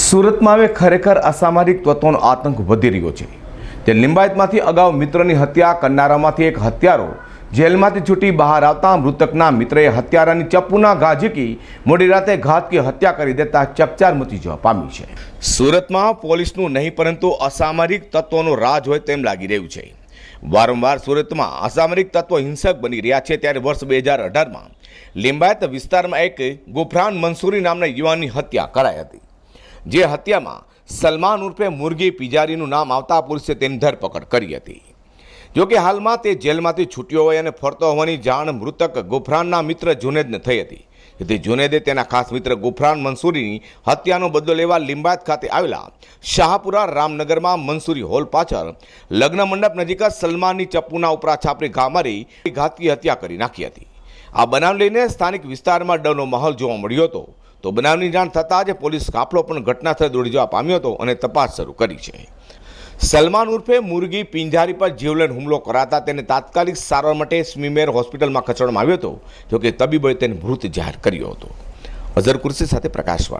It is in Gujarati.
સુરતમાં હવે ખરેખર અસામાજિક તત્વોનો આતંક વધી રહ્યો છે. તે લિંબાયતમાંથી અગાઉ મિત્રની હત્યા કરનારામાંથી એક હત્યારો જેલમાંથી છૂટી બહાર આવતા મૃતકના મિત્રએ હત્યારાની ચપ્પુના ઘા ઝીકી, મોડી રાતે ઘાતકી હત્યા કરી દેતા ચકચાર મચી જવા પામી છે. સુરતમાં પોલીસનું નહીં, પરંતુ અસામરિક તત્વોનો રાજ હોય તેમ લાગી રહ્યું છે. વારંવાર સુરતમાં અસામરિક તત્વો હિંસક બની રહ્યા છે ત્યારે વર્ષ બે હજાર અઢારમાં લિંબાયત વિસ્તારમાં એક ગુફરાન મંસૂરી નામના યુવાનની હત્યા કરાઈ હતી. જે હત્યામાં સલમાન ઉર્ફે મુરગી પિજારીનું નામ આવતા પોલીસે તેની ધરપકડ કરી હતી. જોકે હાલમાં તે જેલમાંથી છૂટ્યો હોય અને ફરતો હોવાની જાણ મૃતક ગુફરાનના મિત્ર જુનેદને થઈ હતી. જેથી જુનેદે તેના ખાસ મિત્ર ગુફરાન મંસૂરીની હત્યાનો બદલો લેવા લિંબાયત ખાતે આવેલા શાહપુરા રામનગરમાં મંસૂરી હોલ પાછળ લગ્ન મંડપ નજીક સલમાનની ચપ્પુના ઉપરા છાપરી ઘા મારી ઘાતકી હત્યા કરી નાખી હતી. આ બનાવ લઈને સ્થાનિક વિસ્તારમાં ડરનો માહોલ જોવા મળ્યો હતો. તો બનાવની જાણ થતાં જ પોલીસ કાફલો પણ ઘટના સ્થળે દોડી જવા પામ્યો હતો અને તપાસ શરૂ કરી છે. સલમાન ઉર્ફે મુરગી પિંજારી પર જીવલેણ હુમલો કરાતા તેને તાત્કાલિક સારવાર માટે સ્મીમેર હોસ્પિટલમાં ખસેડવામાં આવ્યો હતો, જોકે તબીબોએ તેને મૃત જાહેર કર્યો હતો. અઝર કુર્સી સાથે પ્રકાશવાળા.